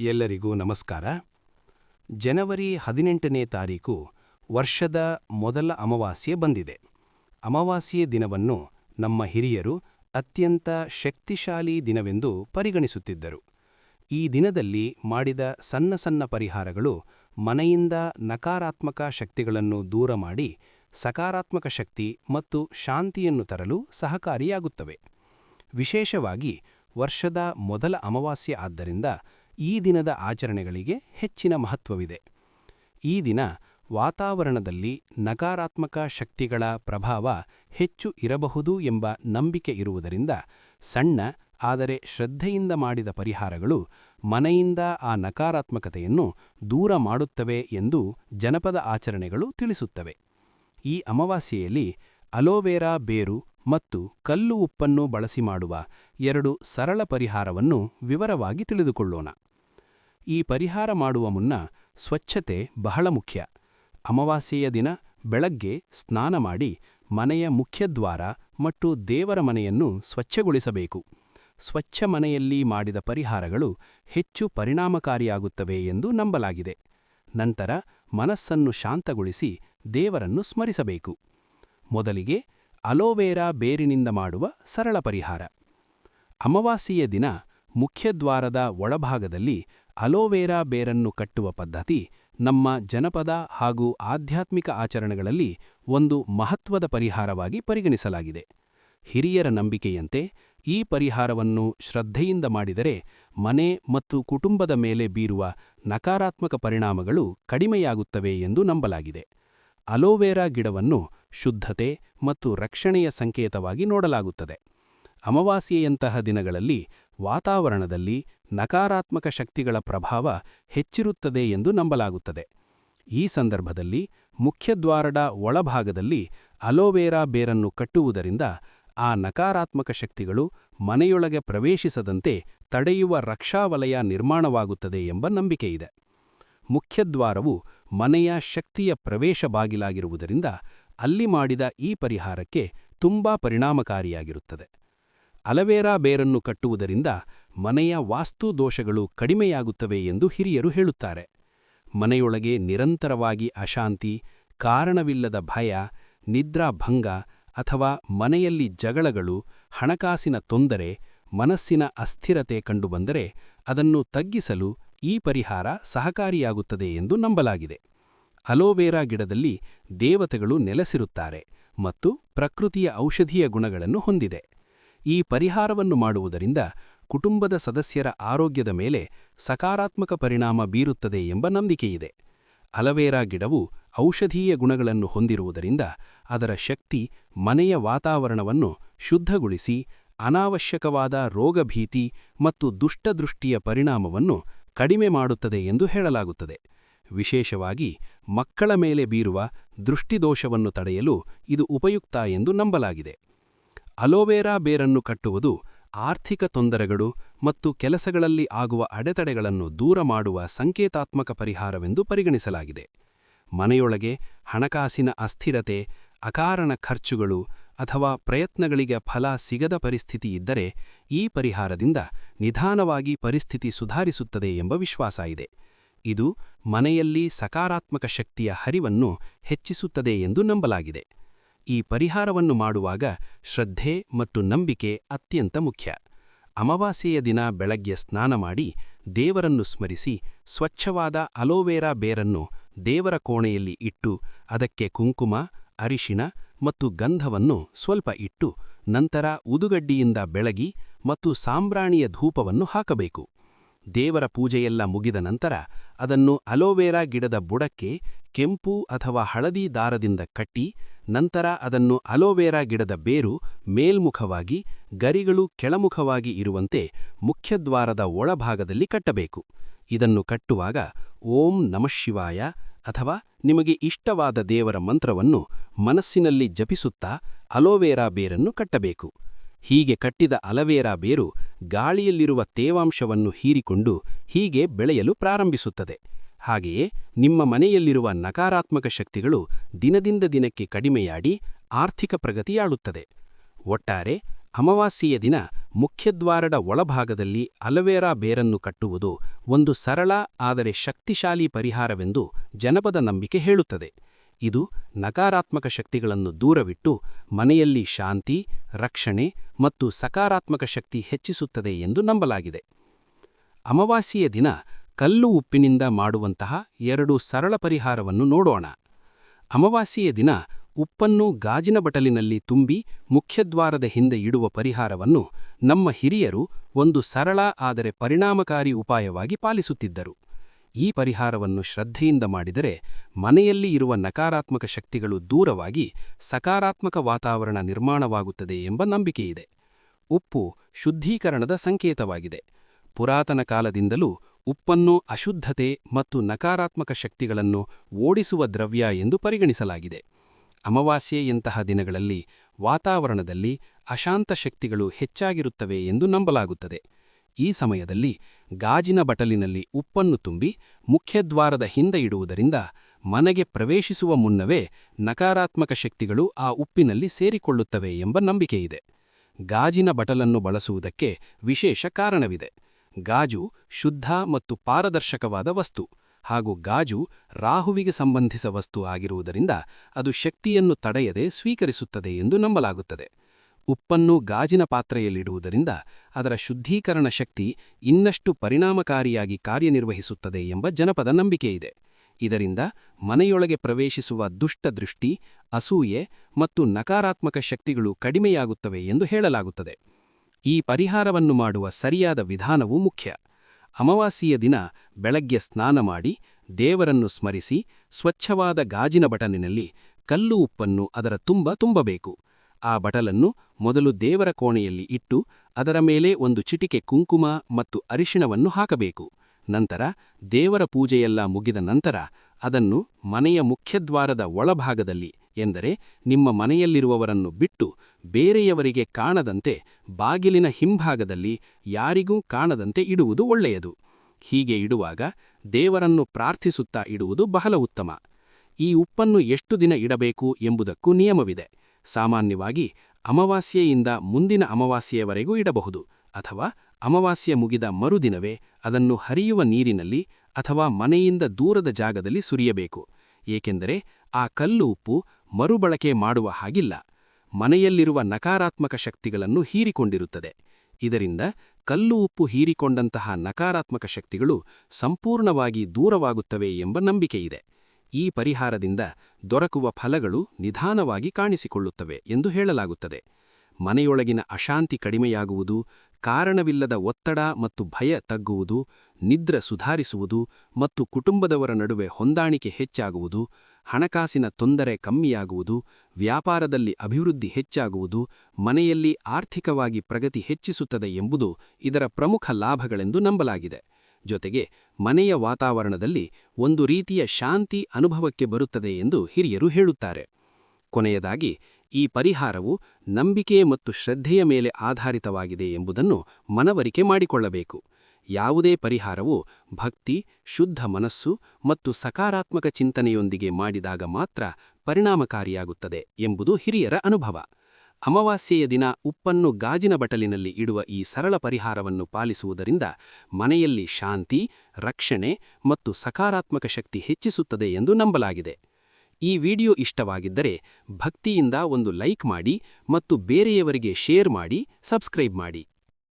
ಎಲ್ಲರಿಗೂ ನಮಸ್ಕಾರ. ಜನವರಿ ಹದಿನೆಂಟನೇ ತಾರೀಕು ವರ್ಷದ ಮೊದಲ ಅಮಾವಾಸ್ಯೆ ಬಂದಿದೆ. ಅಮಾವಾಸ್ಯೆ ದಿನವನ್ನು ನಮ್ಮ ಹಿರಿಯರು ಅತ್ಯಂತ ಶಕ್ತಿಶಾಲಿ ದಿನವೆಂದು ಪರಿಗಣಿಸುತ್ತಿದ್ದರು. ಈ ದಿನದಲ್ಲಿ ಮಾಡಿದ ಸಣ್ಣ ಸಣ್ಣ ಪರಿಹಾರಗಳು ಮನೆಯಿಂದ ನಕಾರಾತ್ಮಕ ಶಕ್ತಿಗಳನ್ನು ದೂರ ಮಾಡಿ ಸಕಾರಾತ್ಮಕ ಶಕ್ತಿ ಮತ್ತು ಶಾಂತಿಯನ್ನು ತರಲು ಸಹಕಾರಿಯಾಗುತ್ತವೆ. ವಿಶೇಷವಾಗಿ ವರ್ಷದ ಮೊದಲ ಅಮಾವಾಸ್ಯೆ ಆದ್ದರಿಂದ ಈ ದಿನದ ಆಚರಣೆಗಳಿಗೆ ಹೆಚ್ಚಿನ ಮಹತ್ವವಿದೆ. ಈ ದಿನ ವಾತಾವರಣದಲ್ಲಿ ನಕಾರಾತ್ಮಕ ಶಕ್ತಿಗಳ ಪ್ರಭಾವ ಹೆಚ್ಚು ಇರಬಹುದು ಎಂಬ ನಂಬಿಕೆ ಇರುವುದರಿಂದ ಸಣ್ಣ, ಆದರೆ ಶ್ರದ್ಧೆಯಿಂದ ಮಾಡಿದ ಪರಿಹಾರಗಳು ಮನೆಯಿಂದ ಆ ನಕಾರಾತ್ಮಕತೆಯನ್ನು ದೂರ ಮಾಡುತ್ತವೆ ಎಂದು ಜನಪದ ಆಚರಣೆಗಳು ತಿಳಿಸುತ್ತವೆ. ಈ ಅಮಾವಾಸ್ಯೆಯಲ್ಲಿ ಅಲೋವೆರಾ ಬೇರು ಮತ್ತು ಕಲ್ಲು ಉಪ್ಪನ್ನು ಬಳಸಿ ಮಾಡುವ ಎರಡು ಸರಳ ಪರಿಹಾರವನ್ನು ವಿವರವಾಗಿ ತಿಳಿದುಕೊಳ್ಳೋಣ. ಈ ಪರಿಹಾರ ಮಾಡುವ ಮುನ್ನ ಸ್ವಚ್ಛತೆ ಬಹಳ ಮುಖ್ಯ. ಅಮಾವಾಸ್ಯೆಯ ದಿನ ಬೆಳಗ್ಗೆ ಸ್ನಾನ ಮಾಡಿ ಮನೆಯ ಮುಖ್ಯದ್ವಾರ ಮತ್ತು ದೇವರ ಮನೆಯನ್ನು ಸ್ವಚ್ಛಗೊಳಿಸಬೇಕು. ಸ್ವಚ್ಛ ಮನೆಯಲ್ಲಿ ಮಾಡಿದ ಪರಿಹಾರಗಳು ಹೆಚ್ಚು ಪರಿಣಾಮಕಾರಿಯಾಗುತ್ತವೆ ಎಂದು ನಂಬಲಾಗಿದೆ. ನಂತರ ಮನಸ್ಸನ್ನು ಶಾಂತಗೊಳಿಸಿ ದೇವರನ್ನು ಸ್ಮರಿಸಬೇಕು. ಮೊದಲಿಗೆ ಅಲೋವೆರಾ ಬೇರಿನಿಂದ ಮಾಡುವ ಸರಳ ಪರಿಹಾರ. ಅಮಾವಾಸ್ಯೆಯ ದಿನ ಮುಖ್ಯದ್ವಾರದ ಒಳಭಾಗದಲ್ಲಿ ಅಲೋವೆರಾ ಬೇರನ್ನು ಕಟ್ಟುವ ಪದ್ಧತಿ ನಮ್ಮ ಜನಪದ ಹಾಗೂ ಆಧ್ಯಾತ್ಮಿಕ ಆಚರಣೆಗಳಲ್ಲಿ ಒಂದು ಮಹತ್ವದ ಪರಿಹಾರವಾಗಿ ಪರಿಗಣಿಸಲಾಗಿದೆ. ಹಿರಿಯರ ನಂಬಿಕೆಯಂತೆ ಈ ಪರಿಹಾರವನ್ನು ಶ್ರದ್ಧೆಯಿಂದ ಮಾಡಿದರೆ ಮನೆ ಮತ್ತು ಕುಟುಂಬದ ಮೇಲೆ ಬೀರುವ ನಕಾರಾತ್ಮಕ ಪರಿಣಾಮಗಳು ಕಡಿಮೆಯಾಗುತ್ತವೆ ಎಂದು ನಂಬಲಾಗಿದೆ. ಅಲೋವೆರಾ ಗಿಡವನ್ನು ಶುದ್ಧತೆ ಮತ್ತು ರಕ್ಷಣೆಯ ಸಂಕೇತವಾಗಿ ನೋಡಲಾಗುತ್ತದೆ. ಅಮಾವಾಸ್ಯೆಯಂತಹ ದಿನಗಳಲ್ಲಿ ವಾತಾವರಣದಲ್ಲಿ ನಕಾರಾತ್ಮಕ ಶಕ್ತಿಗಳ ಪ್ರಭಾವ ಹೆಚ್ಚಿರುತ್ತದೆ ಎಂದು ನಂಬಲಾಗುತ್ತದೆ. ಈ ಸಂದರ್ಭದಲ್ಲಿ ಮುಖ್ಯದ್ವಾರಡ ಒಳಭಾಗದಲ್ಲಿ ಅಲೋವೆರಾ ಬೇರನ್ನು ಕಟ್ಟುವುದರಿಂದ ಆ ನಕಾರಾತ್ಮಕ ಶಕ್ತಿಗಳು ಮನೆಯೊಳಗೆ ಪ್ರವೇಶಿಸದಂತೆ ತಡೆಯುವ ರಕ್ಷಾವಲಯ ನಿರ್ಮಾಣವಾಗುತ್ತದೆ ಎಂಬ ನಂಬಿಕೆಯಿದೆ ಮುಖ್ಯದ್ವಾರವು ಮನೆಯ ಶಕ್ತಿಯ ಪ್ರವೇಶ ಬಾಗಿಲಾಗಿರುವುದರಿಂದ ಅಲ್ಲಿ ಮಾಡಿದ ಈ ಪರಿಹಾರಕ್ಕೆ ತುಂಬಾ ಪರಿಣಾಮಕಾರಿಯಾಗಿರುತ್ತದೆ. ಅಲವೇರಾ ಬೇರನ್ನು ಕಟ್ಟುವುದರಿಂದ ಮನೆಯ ವಾಸ್ತು ದೋಷಗಳು ಕಡಿಮೆಯಾಗುತ್ತವೆ ಎಂದು ಹಿರಿಯರು ಹೇಳುತ್ತಾರೆ. ಮನೆಯೊಳಗೆ ನಿರಂತರವಾಗಿ ಅಶಾಂತಿ, ಕಾರಣವಿಲ್ಲದ ಭಯ, ನಿದ್ರಾಭಂಗ ಅಥವಾ ಮನೆಯಲ್ಲಿ ಜಗಳಗಳು, ಹಣಕಾಸಿನ ತೊಂದರೆ, ಮನಸ್ಸಿನ ಅಸ್ಥಿರತೆ ಕಂಡುಬಂದರೆ ಅದನ್ನು ತಗ್ಗಿಸಲು ಈ ಪರಿಹಾರ ಸಹಕಾರಿಯಾಗುತ್ತದೆ ಎಂದು ನಂಬಲಾಗಿದೆ. ಅಲೋವೆರಾ ಗಿಡದಲ್ಲಿ ದೇವತೆಗಳು ನೆಲೆಸಿರುತ್ತಾರೆ ಮತ್ತು ಪ್ರಕೃತಿಯ ಔಷಧೀಯ ಗುಣಗಳನ್ನು ಹೊಂದಿದೆ. ಈ ಪರಿಹಾರವನ್ನು ಮಾಡುವುದರಿಂದ ಕುಟುಂಬದ ಸದಸ್ಯರ ಆರೋಗ್ಯದ ಮೇಲೆ ಸಕಾರಾತ್ಮಕ ಪರಿಣಾಮ ಬೀರುತ್ತದೆ ಎಂಬ ನಂಬಿಕೆಯಿದೆ. ಅಲವೇರಾ ಗಿಡವು ಔಷಧೀಯ ಗುಣಗಳನ್ನು ಹೊಂದಿರುವುದರಿಂದ ಅದರ ಶಕ್ತಿ ಮನೆಯ ವಾತಾವರಣವನ್ನು ಶುದ್ಧಗೊಳಿಸಿ, ಅನಾವಶ್ಯಕವಾದ ರೋಗಭೀತಿ ಮತ್ತು ದುಷ್ಟದೃಷ್ಟಿಯ ಪರಿಣಾಮವನ್ನು ಕಡಿಮೆ ಮಾಡುತ್ತದೆ ಎಂದು ಹೇಳಲಾಗುತ್ತದೆ. ವಿಶೇಷವಾಗಿ ಮಕ್ಕಳ ಮೇಲೆ ಬೀರುವ ದೃಷ್ಟಿದೋಷವನ್ನು ತಡೆಯಲು ಇದು ಉಪಯುಕ್ತ ಎಂದು ನಂಬಲಾಗಿದೆ. ಅಲೋವೆರಾ ಬೇರನ್ನು ಕಟ್ಟುವುದು ಆರ್ಥಿಕ ತೊಂದರೆಗಳು ಮತ್ತು ಕೆಲಸಗಳಲ್ಲಿ ಆಗುವ ಅಡೆತಡೆಗಳನ್ನು ದೂರ ಮಾಡುವ ಸಂಕೇತಾತ್ಮಕ ಪರಿಹಾರವೆಂದು ಪರಿಗಣಿಸಲಾಗಿದೆ. ಮನೆಯೊಳಗೆ ಹಣಕಾಸಿನ ಅಸ್ಥಿರತೆ, ಅಕಾರಣ ಖರ್ಚುಗಳು ಅಥವಾ ಪ್ರಯತ್ನಗಳಿಗೆ ಫಲ ಸಿಗದ ಪರಿಸ್ಥಿತಿ ಇದ್ದರೆ ಈ ಪರಿಹಾರದಿಂದ ನಿಧಾನವಾಗಿ ಪರಿಸ್ಥಿತಿ ಸುಧಾರಿಸುತ್ತದೆ ಎಂಬ ವಿಶ್ವಾಸ ಇದೆ. ಇದು ಮನೆಯಲ್ಲಿ ಸಕಾರಾತ್ಮಕ ಶಕ್ತಿಯ ಹರಿವನ್ನು ಹೆಚ್ಚಿಸುತ್ತದೆ ಎಂದು ನಂಬಲಾಗಿದೆ. ಈ ಪರಿಹಾರವನ್ನು ಮಾಡುವಾಗ ಶ್ರದ್ಧೆ ಮತ್ತು ನಂಬಿಕೆ ಅತ್ಯಂತ ಮುಖ್ಯ. ಅಮಾವಾಸ್ಯೆಯ ದಿನ ಬೆಳಗ್ಗೆ ಸ್ನಾನ ಮಾಡಿ ದೇವರನ್ನು ಸ್ಮರಿಸಿ ಸ್ವಚ್ಛವಾದ ಅಲೋವೆರಾ ಬೇರನ್ನು ದೇವರ ಕೋಣೆಯಲ್ಲಿ ಇಟ್ಟು ಅದಕ್ಕೆ ಕುಂಕುಮ ಅರಿಶಿನ ಮತ್ತು ಗಂಧವನ್ನು ಸ್ವಲ್ಪ ಇಟ್ಟು ನಂತರ ಉದುಗಡ್ಡಿಯಿಂದ ಬೆಳಗಿ ಮತ್ತು ಸಾಂಬ್ರಾಣಿಯ ಧೂಪವನ್ನು ಹಾಕಬೇಕು. ದೇವರ ಪೂಜೆಯೆಲ್ಲ ಮುಗಿದ ನಂತರ ಅದನ್ನು ಅಲೋವೆರಾ ಗಿಡದ ಬುಡಕ್ಕೆ ಕೆಂಪು ಅಥವಾ ಹಳದಿ ದಾರದಿಂದ ಕಟ್ಟಿ ನಂತರ ಅದನ್ನು ಅಲೋವೆರಾ ಗಿಡದ ಬೇರು ಮೇಲ್ಮುಖವಾಗಿ, ಗರಿಗಳು ಕೆಳಮುಖವಾಗಿ ಇರುವಂತೆ ಮುಖ್ಯದ್ವಾರದ ಒಳಭಾಗದಲ್ಲಿ ಕಟ್ಟಬೇಕು. ಇದನ್ನು ಕಟ್ಟುವಾಗ ಓಂ ನಮಃಶಿವಾಯ ಅಥವಾ ನಿಮಗೆ ಇಷ್ಟವಾದ ದೇವರ ಮಂತ್ರವನ್ನು ಮನಸ್ಸಿನಲ್ಲಿ ಜಪಿಸುತ್ತಾ ಅಲೋವೆರಾ ಬೇರನ್ನು ಕಟ್ಟಬೇಕು. ಹೀಗೆ ಕಟ್ಟಿದ ಅಲವೇರಾ ಬೇರು ಗಾಳಿಯಲ್ಲಿರುವ ತೇವಾಂಶವನ್ನು ಹೀರಿಕೊಂಡು ಹೀಗೆ ಬೆಳೆಯಲು ಪ್ರಾರಂಭಿಸುತ್ತದೆ. ಹಾಗೆಯೇ ನಿಮ್ಮ ಮನೆಯಲ್ಲಿರುವ ನಕಾರಾತ್ಮಕ ಶಕ್ತಿಗಳು ದಿನದಿಂದ ದಿನಕ್ಕೆ ಕಡಿಮೆಯಾಡಿ ಆರ್ಥಿಕ ಪ್ರಗತಿಯಾಳುತ್ತದೆ. ಒಟ್ಟಾರೆ ಅಮಾವಾಸ್ಯೆಯ ದಿನ ಮುಖ್ಯದ್ವಾರದ ಒಳಭಾಗದಲ್ಲಿ ಅಲವೇರಾ ಬೇರನ್ನು ಕಟ್ಟುವುದು ಒಂದು ಸರಳ ಆದರೆ ಶಕ್ತಿಶಾಲಿ ಪರಿಹಾರವೆಂದು ಜನಪದ ನಂಬಿಕೆ ಹೇಳುತ್ತದೆ. ಇದು ನಕಾರಾತ್ಮಕ ಶಕ್ತಿಗಳನ್ನು ದೂರವಿಟ್ಟು ಮನೆಯಲ್ಲಿ ಶಾಂತಿ, ರಕ್ಷಣೆ ಮತ್ತು ಸಕಾರಾತ್ಮಕ ಶಕ್ತಿ ಹೆಚ್ಚಿಸುತ್ತದೆ ಎಂದು ನಂಬಲಾಗಿದೆ. ಅಮಾವಾಸ್ಯೆಯ ದಿನ ಕಲ್ಲು ಉಪ್ಪಿನಿಂದ ಮಾಡುವಂತಹ ಎರಡು ಸರಳ ಪರಿಹಾರವನ್ನು ನೋಡೋಣ. ಅಮಾವಾಸ್ಯೆಯ ದಿನ ಉಪ್ಪನ್ನು ಗಾಜಿನ ಬಟಲಿನಲ್ಲಿ ತುಂಬಿ ಮುಖ್ಯದ್ವಾರದ ಹಿಂದೆ ಇಡುವ ಪರಿಹಾರವನ್ನು ನಮ್ಮ ಹಿರಿಯರು ಒಂದು ಸರಳ ಆದರೆ ಪರಿಣಾಮಕಾರಿ ಉಪಾಯವಾಗಿ ಪಾಲಿಸುತ್ತಿದ್ದರು. ಈ ಪರಿಹಾರವನ್ನು ಶ್ರದ್ಧೆಯಿಂದ ಮಾಡಿದರೆ ಮನೆಯಲ್ಲಿ ಇರುವ ನಕಾರಾತ್ಮಕ ಶಕ್ತಿಗಳು ದೂರವಾಗಿ ಸಕಾರಾತ್ಮಕ ವಾತಾವರಣ ನಿರ್ಮಾಣವಾಗುತ್ತದೆ ಎಂಬ ನಂಬಿಕೆಯಿದೆ. ಉಪ್ಪು ಶುದ್ಧೀಕರಣದ ಸಂಕೇತವಾಗಿದೆ. ಪುರಾತನ ಕಾಲದಿಂದಲೂ ಉಪ್ಪನ್ನು ಅಶುದ್ಧತೆ ಮತ್ತು ನಕಾರಾತ್ಮಕ ಶಕ್ತಿಗಳನ್ನು ಓಡಿಸುವ ದ್ರವ್ಯ ಎಂದು ಪರಿಗಣಿಸಲಾಗಿದೆ. ಅಮಾವಾಸ್ಯೆಯಂತಹ ದಿನಗಳಲ್ಲಿ ವಾತಾವರಣದಲ್ಲಿ ಅಶಾಂತ ಶಕ್ತಿಗಳು ಹೆಚ್ಚಾಗಿರುತ್ತವೆ ಎಂದು ನಂಬಲಾಗುತ್ತದೆ. ಈ ಸಮಯದಲ್ಲಿ ಗಾಜಿನ ಬಟಲಿನಲ್ಲಿ ಉಪ್ಪನ್ನು ತುಂಬಿ ಮುಖ್ಯದ್ವಾರದ ಹಿಂದೆ ಇಡುವುದರಿಂದ ಮನೆಗೆ ಪ್ರವೇಶಿಸುವ ಮುನ್ನವೇ ನಕಾರಾತ್ಮಕ ಶಕ್ತಿಗಳು ಆ ಉಪ್ಪಿನಲ್ಲಿ ಸೇರಿಕೊಳ್ಳುತ್ತವೆ ಎಂಬ ನಂಬಿಕೆಯಿದೆ. ಗಾಜಿನ ಬಟಲನ್ನು ಬಳಸುವುದಕ್ಕೆ ವಿಶೇಷ ಕಾರಣವಿದೆ. ಗಾಜು ಶುದ್ಧ ಮತ್ತು ಪಾರದರ್ಶಕವಾದ ವಸ್ತು. ಹಾಗೂ ಗಾಜು ರಾಹುವಿಗೆ ಸಂಬಂಧಿಸ ವಸ್ತು ಆಗಿರುವುದರಿಂದ ಅದು ಶಕ್ತಿಯನ್ನು ತಡೆಯದೆ ಸ್ವೀಕರಿಸುತ್ತದೆ ಎಂದು ನಂಬಲಾಗುತ್ತದೆ. ಉಪ್ಪನ್ನು ಗಾಜಿನ ಪಾತ್ರೆಯಲ್ಲಿಡುವುದರಿಂದ ಅದರ ಶುದ್ಧೀಕರಣ ಶಕ್ತಿ ಇನ್ನಷ್ಟು ಪರಿಣಾಮಕಾರಿಯಾಗಿ ಕಾರ್ಯನಿರ್ವಹಿಸುತ್ತದೆ ಎಂಬ ಜನಪದ ನಂಬಿಕೆಯಿದೆ. ಇದರಿಂದ ಮನೆಯೊಳಗೆ ಪ್ರವೇಶಿಸುವ ದುಷ್ಟದೃಷ್ಟಿ ಅಸೂಯೆ ಮತ್ತು ನಕಾರಾತ್ಮಕ ಶಕ್ತಿಗಳು ಕಡಿಮೆಯಾಗುತ್ತವೆ ಎಂದು ಹೇಳಲಾಗುತ್ತದೆ. ಈ ಪರಿಹಾರವನ್ನು ಮಾಡುವ ಸರಿಯಾದ ವಿಧಾನವೂ ಮುಖ್ಯ. ಅಮಾವಾಸ್ಯೆಯ ದಿನ ಬೆಳಗ್ಗೆ ಸ್ನಾನ ಮಾಡಿ ದೇವರನ್ನು ಸ್ಮರಿಸಿ ಸ್ವಚ್ಛವಾದ ಗಾಜಿನ ಬಟಲಿನಲ್ಲಿ ಕಲ್ಲು ಉಪ್ಪನ್ನು ಅದರ ತುಂಬ ತುಂಬಬೇಕು. ಆ ಬಟಲನ್ನು ಮೊದಲು ದೇವರ ಕೋಣೆಯಲ್ಲಿ ಇಟ್ಟು ಅದರ ಮೇಲೆ ಒಂದು ಚಿಟಿಕೆ ಕುಂಕುಮ ಮತ್ತು ಅರಿಶಿಣವನ್ನು ಹಾಕಬೇಕು. ನಂತರ ದೇವರ ಪೂಜೆಯೆಲ್ಲ ಮುಗಿದ ನಂತರ ಅದನ್ನು ಮನೆಯ ಮುಖ್ಯದ್ವಾರದ ಒಳಭಾಗದಲ್ಲಿ ಎಂದರೆ ನಿಮ್ಮ ಮನೆಯಲ್ಲಿರುವವರನ್ನು ಬಿಟ್ಟು ಬೇರೆಯವರಿಗೆ ಕಾಣದಂತೆ ಬಾಗಿಲಿನ ಹಿಂಭಾಗದಲ್ಲಿ ಯಾರಿಗೂ ಕಾಣದಂತೆ ಇಡುವುದು ಒಳ್ಳೆಯದು. ಹೀಗೆ ಇಡುವಾಗ ದೇವರನ್ನು ಪ್ರಾರ್ಥಿಸುತ್ತಾ ಇಡುವುದು ಬಹಳ ಉತ್ತಮ. ಈ ಉಪ್ಪನ್ನು ಎಷ್ಟು ದಿನ ಇಡಬೇಕು ಎಂಬುದಕ್ಕೂ ನಿಯಮವಿದೆ. ಸಾಮಾನ್ಯವಾಗಿ ಅಮಾವಾಸ್ಯೆಯಿಂದ ಮುಂದಿನ ಅಮಾವಾಸ್ಯೆಯವರೆಗೂ ಇಡಬಹುದು, ಅಥವಾ ಅಮಾವಾಸ್ಯೆ ಮುಗಿದ ಮರುದಿನವೇ ಅದನ್ನು ಹರಿಯುವ ನೀರಿನಲ್ಲಿ ಅಥವಾ ಮನೆಯಿಂದ ದೂರದ ಜಾಗದಲ್ಲಿ ಸುರಿಯಬೇಕು. ಏಕೆಂದರೆ ಆ ಕಲ್ಲು ಉಪ್ಪು ಮರುಬಳಕೆ ಮಾಡುವ ಹಾಗಿಲ್ಲ. ಮನೆಯಲ್ಲಿರುವ ನಕಾರಾತ್ಮಕ ಶಕ್ತಿಗಳನ್ನು ಹೀರಿಕೊಂಡಿರುತ್ತದೆ. ಇದರಿಂದ ಕಲ್ಲು ಉಪ್ಪು ಹೀರಿಕೊಂಡಂತಹ ನಕಾರಾತ್ಮಕ ಶಕ್ತಿಗಳು ಸಂಪೂರ್ಣವಾಗಿ ದೂರವಾಗುತ್ತವೆ ಎಂಬ ನಂಬಿಕೆಯಿದೆ. ಈ ಪರಿಹಾರದಿಂದ ದೊರಕುವ ಫಲಗಳು ನಿಧಾನವಾಗಿ ಕಾಣಿಸಿಕೊಳ್ಳುತ್ತವೆ ಎಂದು ಹೇಳಲಾಗುತ್ತದೆ. ಮನೆಯೊಳಗಿನ ಅಶಾಂತಿ ಕಡಿಮೆಯಾಗುವುದು, ಕಾರಣವಿಲ್ಲದ ಒತ್ತಡ ಮತ್ತು ಭಯ ತಗ್ಗುವುದು, ನಿದ್ರ ಸುಧಾರಿಸುವುದು ಮತ್ತು ಕುಟುಂಬದವರ ನಡುವೆ ಹೊಂದಾಣಿಕೆ ಹೆಚ್ಚಾಗುವುದು, ಹಣಕಾಸಿನ ತೊಂದರೆ ಕಮ್ಮಿಯಾಗುವುದು, ವ್ಯಾಪಾರದಲ್ಲಿ ಅಭಿವೃದ್ಧಿ ಹೆಚ್ಚಾಗುವುದು, ಮನೆಯಲ್ಲಿ ಆರ್ಥಿಕವಾಗಿ ಪ್ರಗತಿ ಹೆಚ್ಚಿಸುತ್ತದೆ ಎಂಬುದು ಇದರ ಪ್ರಮುಖ ಲಾಭಗಳೆಂದು ನಂಬಲಾಗಿದೆ. ಜೊತೆಗೆ ಮನೆಯ ವಾತಾವರಣದಲ್ಲಿ ಒಂದು ರೀತಿಯ ಶಾಂತಿ ಅನುಭವಕ್ಕೆ ಬರುತ್ತದೆ ಎಂದು ಹಿರಿಯರು ಹೇಳುತ್ತಾರೆ. ಕೊನೆಯದಾಗಿ ಈ ಪರಿಹಾರವು ನಂಬಿಕೆ ಮತ್ತು ಶ್ರದ್ಧೆಯ ಮೇಲೆ ಆಧಾರಿತವಾಗಿದೆ ಎಂಬುದನ್ನು ಮನವರಿಕೆ ಮಾಡಿಕೊಳ್ಳಬೇಕು. ಯಾವುದೇ ಪರಿಹಾರವು ಭಕ್ತಿ, ಶುದ್ಧ ಮನಸ್ಸು ಮತ್ತು ಸಕಾರಾತ್ಮಕ ಚಿಂತನೆಯೊಂದಿಗೆ ಮಾಡಿದಾಗ ಮಾತ್ರ ಪರಿಣಾಮಕಾರಿಯಾಗುತ್ತದೆ ಎಂಬುದು ಹಿರಿಯರ ಅನುಭವ. ಅಮಾವಾಸ್ಯೆಯ ದಿನ ಉಪ್ಪನ್ನು ಗಾಜಿನ ಬಟಲಿನಲ್ಲಿ ಇಡುವ ಈ ಸರಳ ಪರಿಹಾರವನ್ನು ಪಾಲಿಸುವುದರಿಂದ ಮನೆಯಲ್ಲಿ ಶಾಂತಿ, ರಕ್ಷಣೆ ಮತ್ತು ಸಕಾರಾತ್ಮಕ ಶಕ್ತಿ ಹೆಚ್ಚಿಸುತ್ತದೆ ಎಂದು ನಂಬಲಾಗಿದೆ. ಈ ವಿಡಿಯೋ ಇಷ್ಟವಾಗಿದ್ದರೆ ಭಕ್ತಿಯಿಂದ ಒಂದು ಲೈಕ್ ಮಾಡಿ ಮತ್ತು ಬೇರೆಯವರಿಗೆ ಶೇರ್ ಮಾಡಿ ಸಬ್ಸ್ಕ್ರೈಬ್ ಮಾಡಿ.